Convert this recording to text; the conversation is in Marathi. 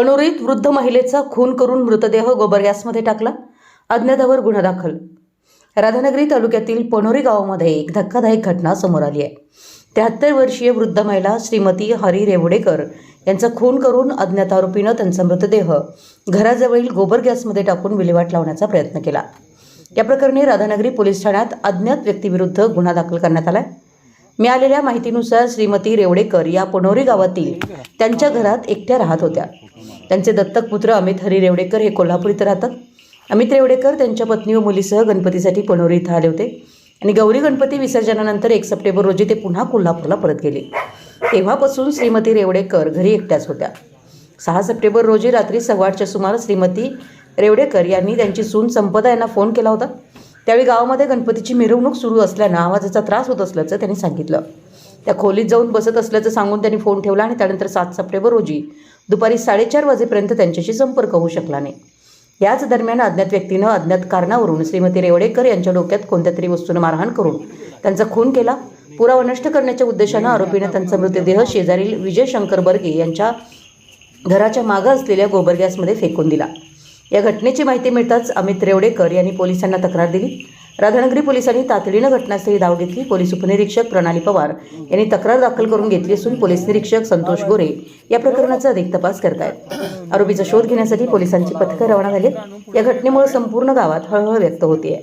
पणोरीत वृद्ध महिलेचा खून करून मृतदेह गोबर गॅसमध्ये टाकला. अज्ञातावर गुन्हा दाखल. राधानगरी तालुक्यातील पणोरी गावामध्ये एक धक्कादायक घटना समोर आली आहे. त्र्याहत्तर वर्षीय वृद्ध महिला श्रीमती हरी रेवडेकर यांचा खून करून अज्ञात आरोपीनं त्यांचा मृतदेह घराजवळील गोबर गॅसमध्ये टाकून विल्हेवाट लावण्याचा प्रयत्न केला. या प्रकरणी राधानगरी पोलीस ठाण्यात अज्ञात व्यक्तीविरुद्ध गुन्हा दाखल करण्यात आला मिळालेल्या माहितीनुसार श्रीमती रेवडेकर या पनोरी गावातील त्यांच्या घरात एकट्या राहत होत्या. त्यांचे दत्तक पुत्र अमित हरी रेवडेकर हे कोल्हापूर इथं राहतात. अमित रेवडेकर त्यांच्या पत्नी व मुलीसह गणपतीसाठी पणोरी इथं आले होते आणि गौरी गणपती विसर्जनानंतर एक सप्टेंबर रोजी ते पुन्हा कोल्हापूरला परत गेले. तेव्हापासून श्रीमती रेवडेकर घरी एकट्याच होत्या. सहा सप्टेंबर रोजी रात्री सव्वाआठच्या सुमारास श्रीमती रेवडेकर यांनी त्यांची सून संपदा यांना फोन केला होता. त्यावेळी गावामध्ये गणपतीची मिरवणूक सुरू असल्यानं आवाजाचा त्रास होत असल्याचं त्यांनी सांगितलं. त्या खोलीत जाऊन बसत असल्याचं सांगून त्यांनी फोन ठेवला आणि त्यानंतर सात सप्टेंबर रोजी दुपारी साडेचार वाजेपर्यंत त्यांच्याशी संपर्क होऊ शकला नाही. याच दरम्यान अज्ञात व्यक्तीनं अज्ञात कारणावरून श्रीमती रेवडेकर यांच्या डोक्यात कोणत्या तरी वस्तूनं मारहाण करून त्यांचा खून केला. पुरावा नष्ट करण्याच्या उद्देशानं आरोपीनं त्यांचा मृतदेह शेजारील विजय शंकर बर्गे यांच्या घराच्या मागं असलेल्या गोबर गॅसमध्ये फेकून दिला. या घटनेची माहिती मिळताच अमित रेवडेकर यांनी पोलिसांना तक्रार दिली. राधानगरी पोलिसांनी तातडीनं घटनास्थळी धाव घेतली. पोलीस उपनिरीक्षक प्रणाली पवार यांनी तक्रार दाखल करून घेतली असून पोलीस निरीक्षक संतोष गोरे या प्रकरणाचा अधिक तपास करतायत. आरोपीचा शोध घेण्यासाठी पोलिसांची पथकं रवाना झाली आहेत. या घटनेमुळे संपूर्ण गावात हळहळ व्यक्त होतीये.